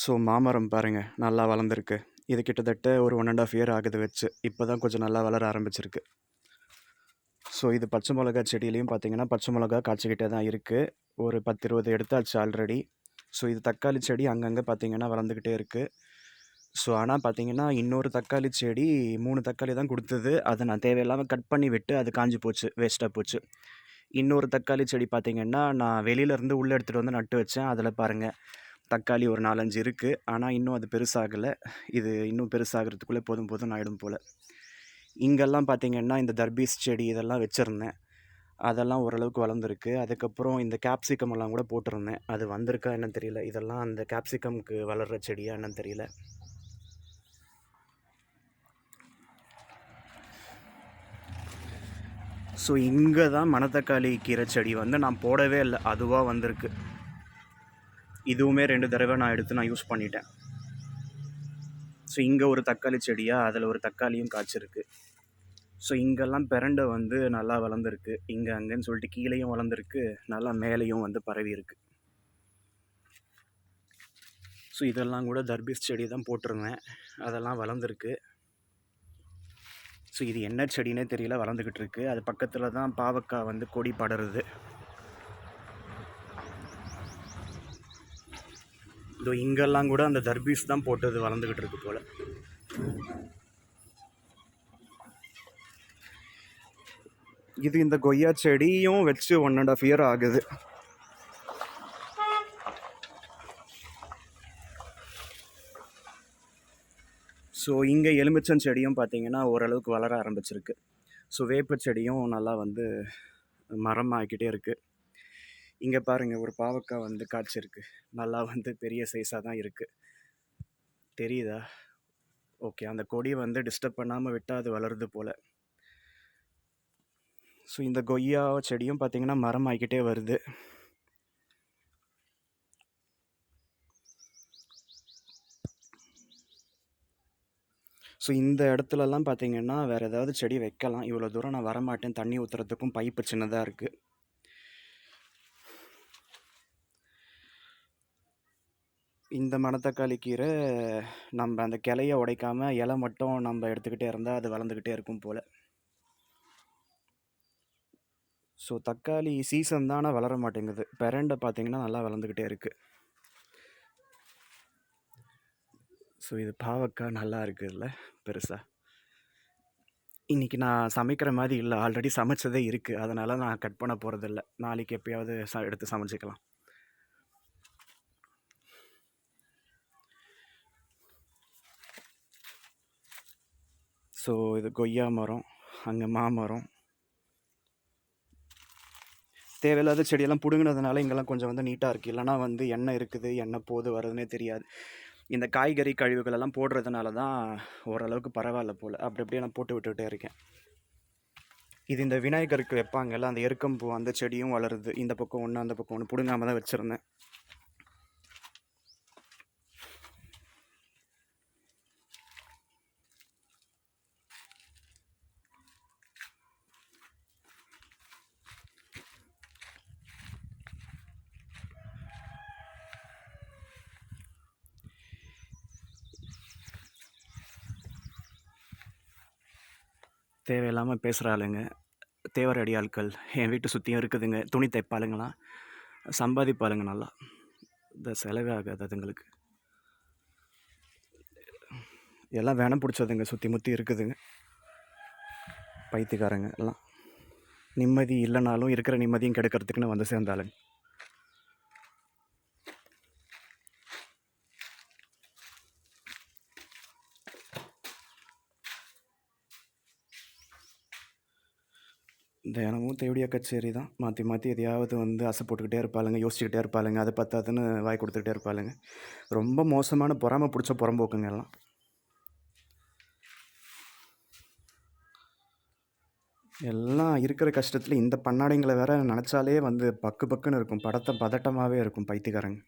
So மாமரம் பாருங்கள் நல்லா வளர்ந்துருக்கு. இது கிட்டத்தட்ட ஒரு ஒன் அண்ட் ஆஃப் இயர் ஆகுது வச்சு. இப்போ தான் கொஞ்சம் நல்லா வளர ஆரம்பிச்சிருக்கு. ஸோ இது பச்சை மிளகா செடியிலையும் பார்த்தீங்கன்னா பச்சை மிளகா காய்ச்சிக்கிட்டே தான் இருக்குது ஒரு பத்து இருபது எடுத்தாச்சு ஆல்ரெடி ஸோ இது தக்காளி செடி அங்கங்கே பார்த்தீங்கன்னா வளர்ந்துக்கிட்டே இருக்குது ஸோ ஆனால் பார்த்தீங்கன்னா இன்னொரு தக்காளி செடி மூணு தக்காளி தான் கொடுத்தது. அதை நான் தேவையில்லாமல் கட் பண்ணி விட்டு அது காஞ்சி போச்சு வேஸ்ட்டாக போச்சு. இன்னொரு தக்காளி செடி பார்த்திங்கன்னா நான் வெளியிலேருந்து உள்ளே எடுத்துகிட்டு வந்து நட்டு வச்சேன். அதில் பாருங்கள் தக்காளி ஒரு நாலஞ்சு இருக்குது ஆனால் இன்னும் அது பெருசாகலை. இது இன்னும் பெருசாகிறதுக்குள்ளே போதும் போதும் ஆகிடும் போல். இங்கெல்லாம் பார்த்திங்கன்னா இந்த தர்பீஸ் செடி இதெல்லாம் வச்சுருந்தேன். அதெல்லாம் ஓரளவுக்கு வளர்ந்துருக்கு. அதுக்கப்புறம் இந்த கேப்சிகம் எல்லாம் கூட போட்டிருந்தேன். அது வந்திருக்கா என்னன்னு தெரியல. இதெல்லாம் அந்த கேப்சிகம்க்கு வளர்கிற செடியாக என்னன்னு தெரியல. ஸோ இங்கே தான் மணத்தக்காளி கீரை செடி வந்து நான் போடவே இல்லை. அதுவாக வந்திருக்கு. இதுவுமே ரெண்டு தடவை நான் எடுத்து நான் யூஸ் பண்ணிட்டேன். ஸோ இங்கே ஒரு தக்காளி செடியாக அதில் ஒரு தக்காளியும் காய்ச்சிருக்கு. ஸோ இங்கெல்லாம் பிரண்டை வந்து நல்லா வளர்ந்துருக்கு. இங்கே அங்கேன்னு சொல்லிட்டு கீழேயும் வளர்ந்துருக்கு. நல்லா மேலேயும் வந்து பரவி இருக்கு ஸோ இதெல்லாம் கூட தர்பீஸ் செடி தான் போட்டிருந்தேன். அதெல்லாம் வளர்ந்துருக்கு. ஸோ இது என்ன செடினே தெரியல வளர்ந்துக்கிட்டு இருக்கு. அது பக்கத்தில் தான் பாவக்காய் வந்து கொடி படருது. இதோ இங்கெல்லாம் கூட அந்த தர்பீஸ் தான் போட்டது வளர்ந்துக்கிட்டு இருக்கு போல். இது இந்த கொய்யா செடியும் வச்சு ஒன் அண்ட் ஆஃப் இயர் ஆகுது. ஸோ இங்கே எலுமிச்சம் செடியும் பார்த்தீங்கன்னா ஓரளவுக்கு வளர ஆரம்பிச்சிருக்கு. ஸோ வேப்ப செடியும் நல்லா வந்து மரம் ஆகிக்கிட்டே இருக்குது இங்கே பாருங்கள் ஒரு பாவக்காய் வந்து காய்ச்சிருக்கு நல்லா வந்து பெரிய சைஸாக தான் இருக்குது தெரியுதா? ஓகே அந்த கொடி வந்து டிஸ்டர்ப் பண்ணாமல் விட்டால் அது வளருது போல். ஸோ இந்த கொய்யா செடியும் பார்த்திங்கன்னா மரம் ஆகிக்கிட்டே வருது. ஸோ இந்த இடத்துலலாம் பார்த்தீங்கன்னா வேறு ஏதாவது செடி வைக்கலாம். இவ்வளோ தூரம் நான் வரமாட்டேன். தண்ணி ஊற்றுறதுக்கும் பைப்பு சின்னதாக இருக்குது இந்த மணத்தக்காளி கீரை நம்ம அந்த கிளைய உடைக்காம இலை மட்டும் நம்ம எடுத்துக்கிட்டே இருந்தால் அது வளர்ந்துக்கிட்டே இருக்கும் போல். ஸோ தக்காளி சீசன் தான் ஆனால் வளர மாட்டேங்குது. பெரண்டை பார்த்தீங்கன்னா நல்லா வளர்ந்துக்கிட்டே இருக்குது ஸோ இது பாவக்காய் நல்லா இருக்குதுல்ல பெருசாக இன்றைக்கி நான் சமைக்கிற மாதிரி இல்லை. ஆல்ரெடி சமைச்சதே இருக்குது அதனால் நான் கட் பண்ண போகிறதில்ல நாளைக்கு எப்பயாவது ச எடுத்து சமைச்சிக்கலாம். ஸோ இது கொய்யா மரம் அங்கே மாமரம் தேவையில்லாத செடியெல்லாம் பிடுங்கினதுனால இங்கெல்லாம் கொஞ்சம் வந்து நீட்டாக இருக்குது இல்லைனா வந்து எண்ணெய் இருக்குது எண்ணெய் போகுது வருதுன்னே தெரியாது. இந்த காய்கறி கழிவுகள் எல்லாம் போடுறதுனால தான் ஓரளவுக்கு பரவாயில்ல போல். அப்படி அப்படியே நான் போட்டு விட்டுக்கிட்டே இருக்கேன். இது இந்த விநாயகருக்கு வைப்பாங்கல்ல அந்த எருக்கம்பூ அந்த செடியும் வளருது. இந்த பக்கம் ஒன்று அந்த பக்கம் ஒன்று பிடுங்காம தான் வச்சுருந்தேன். தேவையில்லாமல் பேசுகிற ஆளுங்க தேவரடி ஆட்கள் என் வீட்டு சுற்றியும் இருக்குதுங்க. துணி தைப்பாளுங்களாம் சம்பாதிப்பாளுங்க நல்லா. இந்த செலவே ஆகாது அதுங்களுக்கு. எல்லாம் வேணம் பிடிச்சதுங்க. சுற்றி முற்றி இருக்குதுங்க. பைத்தியக்காரங்க எல்லாம். நிம்மதி இல்லைனாலும் இருக்கிற நிம்மதியும் கெடுக்கிறதுக்குன்னு வந்து சேர்ந்தாளுங்க. தினமும் தேவடியா கச்சேரி தான். மாற்றி மாற்றி எதையாவது வந்து அசை போட்டுக்கிட்டே இருப்பாளுங்க யோசிச்சுக்கிட்டே இருப்பாளுங்க அது பத்தாதுன்னு வாய் கொடுத்துக்கிட்டே இருப்பாளுங்க. ரொம்ப மோசமான பொறாமை பிடிச்ச புறம்போக்குங்க எல்லாம். எல்லாம் இருக்கிற கஷ்டத்தில் இந்த பண்ணாடைங்களை வேற நினச்சாலே வந்து பக்கு பக்குன்னு இருக்கும். படத்தை பதட்டமாகவே இருக்கும் பைத்தியக்காரங்க.